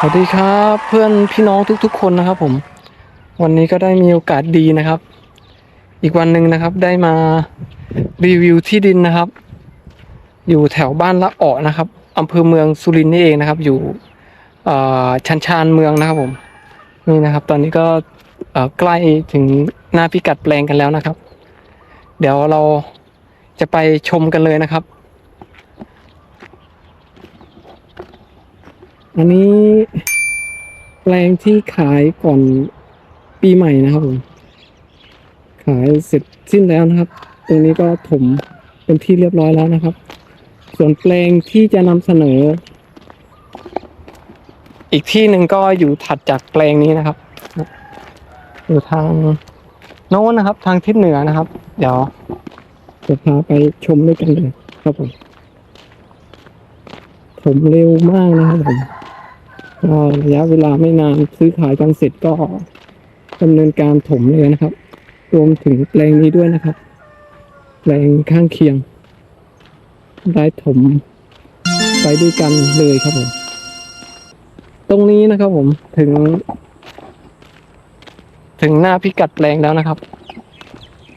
สวัสดีครับเพื่อนพี่น้องทุกๆ คนนะครับผม วันนี้ก็ได้มีโอกาสดีนะครับ อีกวันหนึ่งนะครับได้มารีวิวที่ดินนะครับ อยู่แถวบ้านละเอนะครับอำเภอเมืองสุรินทร์นี่เองนะครับ อยู่ชันชานเมืองนะครับผมนี่นะครับ ตอนนี้ก็ใกล้ถึงหน้าพิกัดแปลงกันแล้วนะครับ เดี๋ยวเราจะไปชมกันเลยนะครับ อันนี้แปลงที่ขายก่อนปีใหม่นะครับผม ขายเสร็จสิ้นแล้วนะครับ ตรงนี้ก็ถมเป็นที่เรียบร้อยแล้วนะครับ ส่วนแปลงที่จะนำเสนอ อีกที่หนึ่งก็อยู่ถัดจากแปลงนี้นะครับ อยู่ทางโน้นนะครับ ทางทิศเหนือนะครับ เดี๋ยวจะพาไปชมด้วยกันเลยครับผมผมเร็วมากนะครับผม ระยะเวลาไม่นานซื้อขายกันเสร็จก็ดำเนินการถมเลยนะครับ รวมถึงแปลงนี้ด้วยนะครับ แปลงข้างเคียง ได้ถมไปด้วยกันเลยครับผม ตรงนี้นะครับผมถึง ถึงหน้าพิกัดแปลงแล้วนะครับ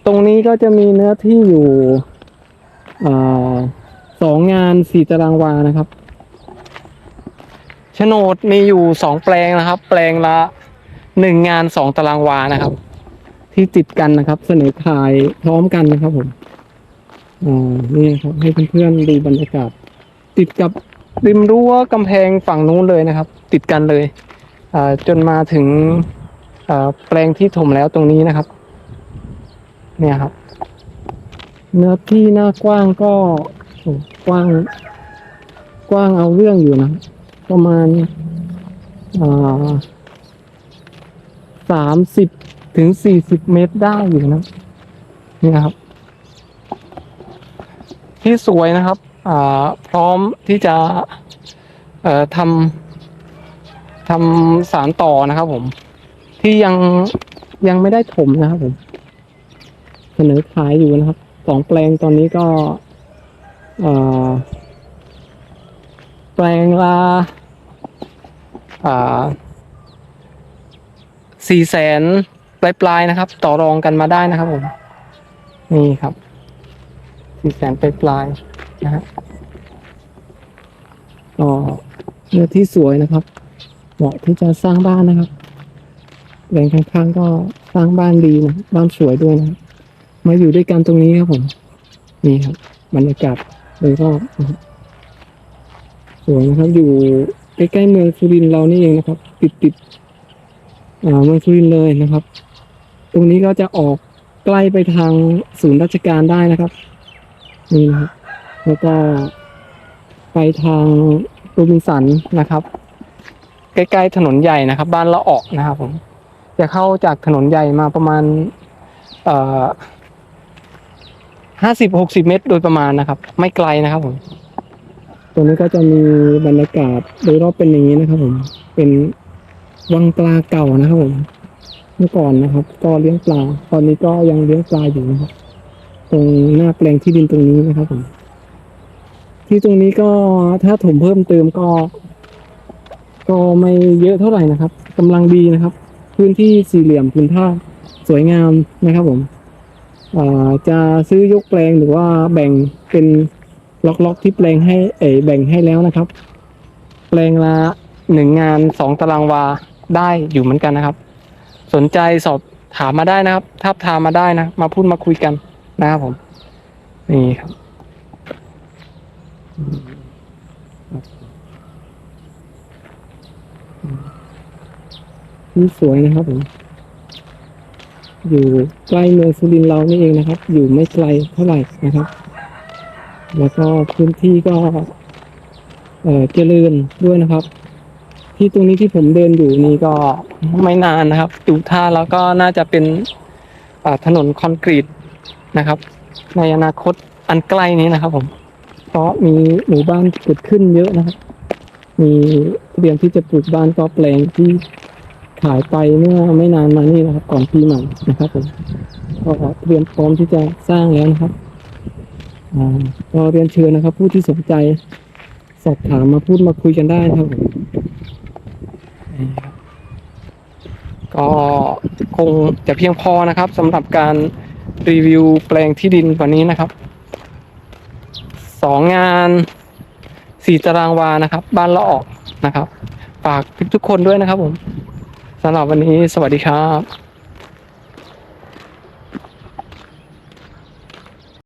ตรงนี้ก็จะมีเนื้อที่อยู่อสองงานสี่ตารางวานะครับ โฉนดมีอยู่สองแปลงนะครับ แปลงละหนึ่งงานสองตารางวานะครับ ที่ติดกันนะครับ เสนอขายพร้อมกันนะครับผมอ่านี่ครับให้เพื่อนๆดูบรรยากาศ ติดกับริมรั้วกำแพงฝั่งนู้นเลยนะครับ ติดกันเลยอ่าจนมาถึงอ่าแปลงที่ถมแล้วตรงนี้นะครับ เนี่ยครับ เนื้อที่หน้ากว้างก็กว้าง กว้างเอาเรื่องอยู่นะ ประมาณสามสิบถึงสี่สิบเมตรได้อยู่นะนี่นะครับ ที่สวยนะครับพร้อมที่จะทำทำสารต่อนะครับผม ที่ยังยังไม่ได้ถมนะครับผม เสนอขายอยู่นะครับสองแปลงตอนนี้ก็แปลงละ สี่แสนปลายปลายๆนะครับ ต่อรองกันมาได้นะครับผม นี่ครับสี่แสนปลายปลายๆนะฮะก็เนื้อที่สวยนะครับ เหมาะที่จะสร้างบ้านนะครับแหล่งข้างๆก็สร้างบ้านดีนะ บ้านสวยด้วยนะ มาอยู่ด้วยกันตรงนี้ครับผม นี่ครับบรรยากาศโดยรอบสวยนะครับอยู่ ใกล้ๆเมืองสุรินทร์เรานี่เองนะครับ ติดติดเมืองสุรินทร์เลยนะครับ ตรงนี้ก็จะออกใกล้ไปทางศูนย์ราชการได้นะครับนี่นะครับแล้วก็ไปทางโรบินสันนะครับ ใกล้ๆถนนใหญ่นะครับ บ้านละออกนะครับผมจะเข้าจากถนนใหญ่มาประมาณเอ่อห้าสิบหกสิบเมตรโดยประมาณนะครับ ไม่ไกลนะครับผม ตรงนี้ก็จะมีบรรยากาศโดยรอบเป็นอย่างนี้นะครับ ผม เป็นวังปลาเก่านะครับผม เมื่อก่อนนะครับ ก็เลี้ยงปลา ตอนนี้ก็ยังเลี้ยงปลาอยู่นะครับ ตรงหน้าแปลงที่ดินตรงนี้นะครับผม ที่ตรงนี้ก็ถ้าถมเพิ่มเติมก็ ก็ไม่เยอะเท่าไหร่นะครับกำลังดีนะครับ พื้นที่สี่เหลี่ยมพื้นท่าสวยงามนะครับ ผมอ่าจะซื้อยกแปลงหรือว่าแบ่งเป็น ล็อกๆที่แปลงให้เอ๋แบ่งให้แล้วนะครับ แปลงละหนึ่งงานสองตารางวาได้อยู่เหมือนกันนะครับ สนใจสอบถามมาได้นะครับทับทามมาได้นะ มาพูดมาคุยกันนะครับผม นี่ครับที่สวยนะครับผม อยู่ใกล้เมืองสุรินทร์เรานี่เองนะครับ อยู่ไม่ไกลเท่าไหร่นะครับ แล้วก็พื้นที่ก็เออเจริญด้วยนะครับ ที่ตรงนี้ที่ผมเดินอยู่นี่ก็ไม่นานนะครับดูท่าแล้วก็น่าจะเป็นถนนคอนกรีตนะครับ ในอนาคตอันใกล้นี้นะครับ ผม เพราะมีหมู่บ้านเกิดขึ้นเยอะนะครับ มีเตรียมที่จะปลูกบ้านก็แปลงที่ขายไปเมื่อไม่นานมานี่นะครับ ก่อนปีใหม่นะครับผมก็เตรียมพร้อมที่จะสร้างแล้วนะครับ ก็เรียนเชิญนะครับ ผู้ที่สนใจสอบถามมาพูดมาคุยกันได้นะครับผมก็คงจะเพียงพอนะครับสำหรับการรีวิวแปลงที่ดินวันนี้นะครับสองงานสี่ตารางวานะครับ บ้านละออกนะครับฝากทุกๆคนด้วยนะครับผมสำหรับวันนี้สวัสดีครับ